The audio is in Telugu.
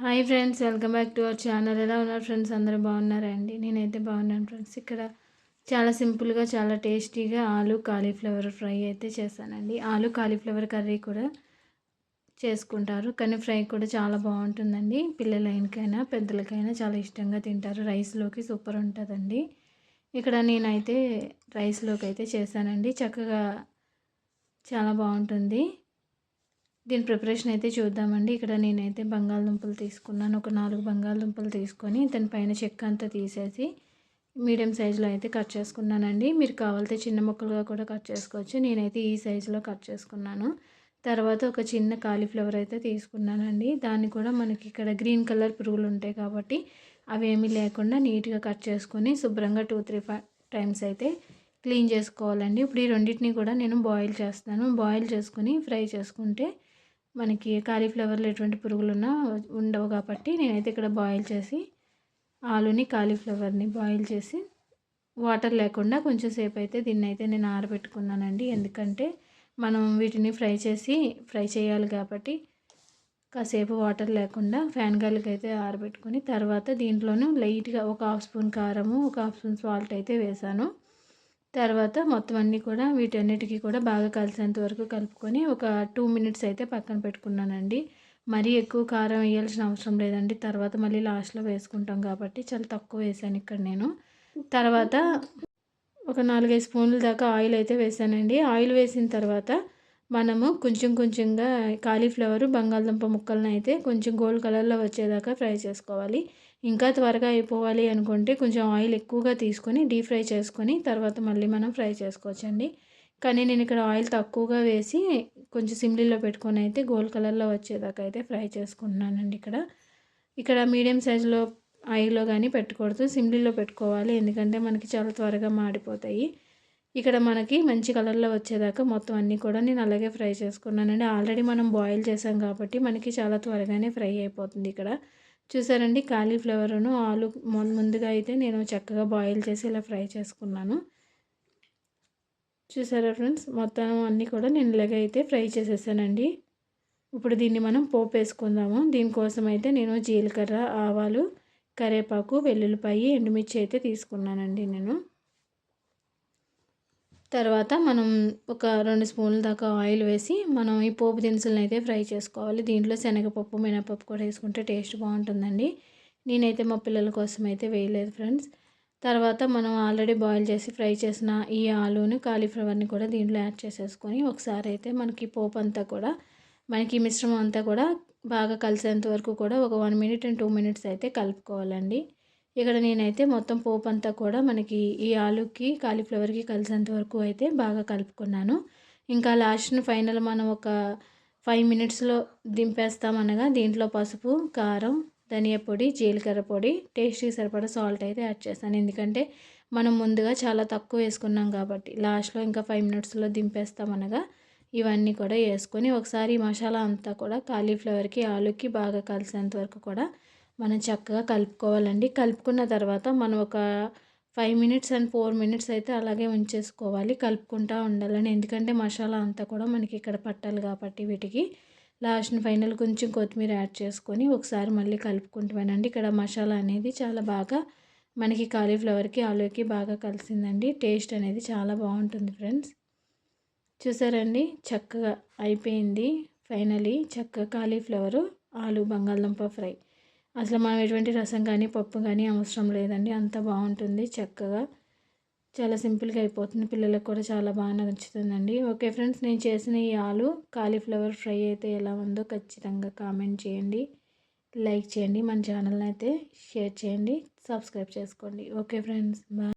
Hi friends welcome back to our channel. ఎలా ఉన్నారు ఫ్రెండ్స్? అందరూ బాగున్నారండి నేనైతే బాగున్నాను ఫ్రెండ్స్. ఇక్కడ చాలా సింపుల్గా చాలా టేస్టీగా ఆలు కాలీఫ్లవర్ ఫ్రై అయితే చేశానండి. ఆలు కాలీఫ్లవర్ కర్రీ కూడా చేసుకుంటారు. కానీ ఫ్రై కూడా చాలా బాగుంటుందండి. పిల్లలైనకైనా పెద్దలకైనా చాలా ఇష్టంగా తింటారు. రైస్లోకి సూపర్ ఉంటుందండి. ఇక్కడ నేనైతే రైస్లోకి అయితే చేశానండి. చక్కగా చాలా బాగుంటుంది. దీని ప్రిపరేషన్ అయితే చూద్దామండి. ఇక్కడ నేనైతే బంగాళదుంపలు తీసుకున్నాను. ఒక నాలుగు బంగాళదుంపలు తీసుకొని దానిపైన చెక్క అంతా తీసేసి మీడియం సైజులో అయితే కట్ చేసుకున్నానండి. మీరు కావాలితే చిన్న ముక్కలుగా కూడా కట్ చేసుకోవచ్చు. నేనైతే ఈ సైజులో కట్ చేసుకున్నాను. తర్వాత ఒక చిన్న కాలీఫ్లవర్ అయితే తీసుకున్నానండి. దాన్ని కూడా మనకి ఇక్కడ గ్రీన్ కలర్ పురుగులు ఉంటాయి కాబట్టి అవేమీ లేకుండా నీట్గా కట్ చేసుకొని శుభ్రంగా టూ త్రీ ఫైవ్ టైమ్స్ అయితే క్లీన్ చేసుకోవాలండి. ఇప్పుడు ఈ రెండింటిని కూడా నేను బాయిల్ చేస్తాను. బాయిల్ చేసుకుని ఫ్రై చేసుకుంటే మనకి కాలీఫ్లవర్లో ఎటువంటి పురుగులున్నా ఉండవు కాబట్టి నేనైతే ఇక్కడ బాయిల్ చేసి ఆలుని కాలీఫ్లవర్ని బాయిల్ చేసి వాటర్ లేకుండా కొంచెం సేపు అయితే దీన్ని అయితే నేను ఆరబెట్టుకున్నానండి. ఎందుకంటే మనం వీటిని ఫ్రై చేసి ఫ్రై చేయాలి కాబట్టి కాసేపు వాటర్ లేకుండా ఫ్యాన్ గాలికి అయితే ఆరబెట్టుకుని తర్వాత దీంట్లోనూ లైట్గా ఒక హాఫ్ స్పూన్ కారము ఒక హాఫ్ స్పూన్ సాల్ట్ అయితే వేసాను. తర్వాత మొత్తం అన్నీ కూడా వీటన్నిటికీ కూడా బాగా కలిసేంత వరకు కలుపుకొని ఒక టూ మినిట్స్ అయితే పక్కన పెట్టుకున్నానండి. మరీ ఎక్కువ కారం వేయాల్సిన అవసరం లేదండి. తర్వాత మళ్ళీ లాస్ట్లో వేసుకుంటాం కాబట్టి చాలా తక్కువ వేసాను ఇక్కడ నేను. తర్వాత ఒక నాలుగైదు స్పూన్ల దాకా ఆయిల్ అయితే వేసానండి. ఆయిల్ వేసిన తర్వాత మనము కొంచెం కొంచెంగా కాలీఫ్లవర్ బంగాళదుంప ముక్కలను అయితే కొంచెం గోల్డ్ కలర్లో వచ్చేదాకా ఫ్రై చేసుకోవాలి. ఇంకా త్వరగా అయిపోవాలి అనుకుంటే కొంచెం ఆయిల్ ఎక్కువగా తీసుకొని డీప్ ఫ్రై చేసుకొని తర్వాత మళ్ళీ మనం ఫ్రై చేసుకోవచ్చండి. కానీ నేను ఇక్కడ ఆయిల్ తక్కువగా వేసి కొంచెం సిమ్లీలో పెట్టుకొని అయితే గోల్డ్ కలర్లో వచ్చేదాకా అయితే ఫ్రై చేసుకుంటున్నానండి ఇక్కడ. ఇక్కడ మీడియం సైజులో ఆయిల్లో కానీ పెట్టకూడదు సిమ్లీలో పెట్టుకోవాలి ఎందుకంటే మనకి చాలా త్వరగా మాడిపోతాయి. ఇక్కడ మనకి మంచి కలర్లో వచ్చేదాకా మొత్తం అన్నీ కూడా నేను అలాగే ఫ్రై చేసుకున్నానండి. ఆల్రెడీ మనం బాయిల్ చేసాం కాబట్టి మనకి చాలా త్వరగానే ఫ్రై అయిపోతుంది ఇక్కడ. చూసారండి కాలీఫ్లవర్ను ఆలు ముందుగా అయితే నేను చక్కగా బాయిల్ చేసి ఇలా ఫ్రై చేసుకున్నాను. చూసారా ఫ్రెండ్స్? మొత్తం అన్నీ కూడా నేను ఇలాగే అయితే ఫ్రై చేసేసానండి. ఇప్పుడు దీన్ని మనం పోపు వేసుకుందాము. దీనికోసం అయితే నేను జీలకర్ర ఆవాలు కరేపాకు వెల్లుల్లిపాయి ఎండుమిర్చి అయితే తీసుకున్నానండి నేను. తర్వాత మనం ఒక రెండు స్పూన్ల దాకా ఆయిల్ వేసి మనం ఈ పోపు దినుసులను అయితే ఫ్రై చేసుకోవాలి. దీంట్లో శనగపప్పు మినపప్పు కూడా వేసుకుంటే టేస్ట్ బాగుంటుందండి. నేనైతే మా పిల్లల కోసం అయితే వేయలేదు ఫ్రెండ్స్. తర్వాత మనం ఆల్రెడీ బాయిల్ చేసి ఫ్రై చేసిన ఈ ఆలూని కాలీఫ్లవర్ని కూడా దీంట్లో యాడ్ చేసేసుకొని ఒకసారి అయితే మనకి పోపు అంతా కూడా మనకి మిశ్రమం అంతా కూడా బాగా కలిసేంత వరకు కూడా ఒక one minute and two minutes అయితే కలుపుకోవాలండి. ఇక్కడ నేనైతే మొత్తం పోపు అంతా కూడా మనకి ఈ ఆలుకి కాలీఫ్లవర్కి కలిసేంత వరకు అయితే బాగా కలుపుకున్నాను. ఇంకా లాస్ట్ ఫైనల్ మనం ఒక ఫైవ్ మినిట్స్లో దింపేస్తామనగా దీంట్లో పసుపు కారం ధనియా పొడి జీలకర్ర పొడి టేస్ట్కి సరిపడా సాల్ట్ అయితే యాడ్ చేస్తాను. ఎందుకంటే మనం ముందుగా చాలా తక్కువ వేసుకున్నాం కాబట్టి లాస్ట్లో ఇంకా ఫైవ్ మినిట్స్లో దింపేస్తామనగా ఇవన్నీ కూడా వేసుకొని ఒకసారి మసాలా అంతా కూడా కాలీఫ్లవర్కి ఆలుకి బాగా కలిసేంత వరకు కూడా మనం చక్కగా కలుపుకోవాలండి. కలుపుకున్న తర్వాత మనం ఒక five minutes and four minutes అయితే అలాగే ఉంచేసుకోవాలి. కలుపుకుంటూ ఉండాలని. ఎందుకంటే మసాలా అంతా కూడా మనకి ఇక్కడ పట్టాలి కాబట్టి వీటికి. లాస్ట్ ఫైనల్ కొంచెం కొత్తిమీర యాడ్ చేసుకొని ఒకసారి మళ్ళీ కలుపుకుంటామేనండి ఇక్కడ మసాలా అనేది చాలా బాగా మనకి కాలీఫ్లవర్కి ఆలూకి బాగా కలిసిందండి. టేస్ట్ అనేది చాలా బాగుంటుంది ఫ్రెండ్స్. చూసారండి? చక్కగా అయిపోయింది. ఫైనలీ చక్కగా కాలీఫ్లవరు ఆలు బంగాళదుంప ఫ్రై. అసలు మనం ఎటువంటి రసం కానీ పప్పు కానీ అవసరం లేదండి. అంత బాగుంటుంది చక్కగా. చాలా సింపుల్గా అయిపోతుంది. పిల్లలకు కూడా చాలా బాగా నచ్చుతుందండి. ఓకే ఫ్రెండ్స్ నేను చేసిన ఈ ఆలు కాలీఫ్లవర్ ఫ్రై అయితే ఎలా ఉందో ఖచ్చితంగా కామెంట్ చేయండి. లైక్ చేయండి. మన ఛానల్ని అయితే షేర్ చేయండి. సబ్స్క్రైబ్ చేసుకోండి. Okay friends bye.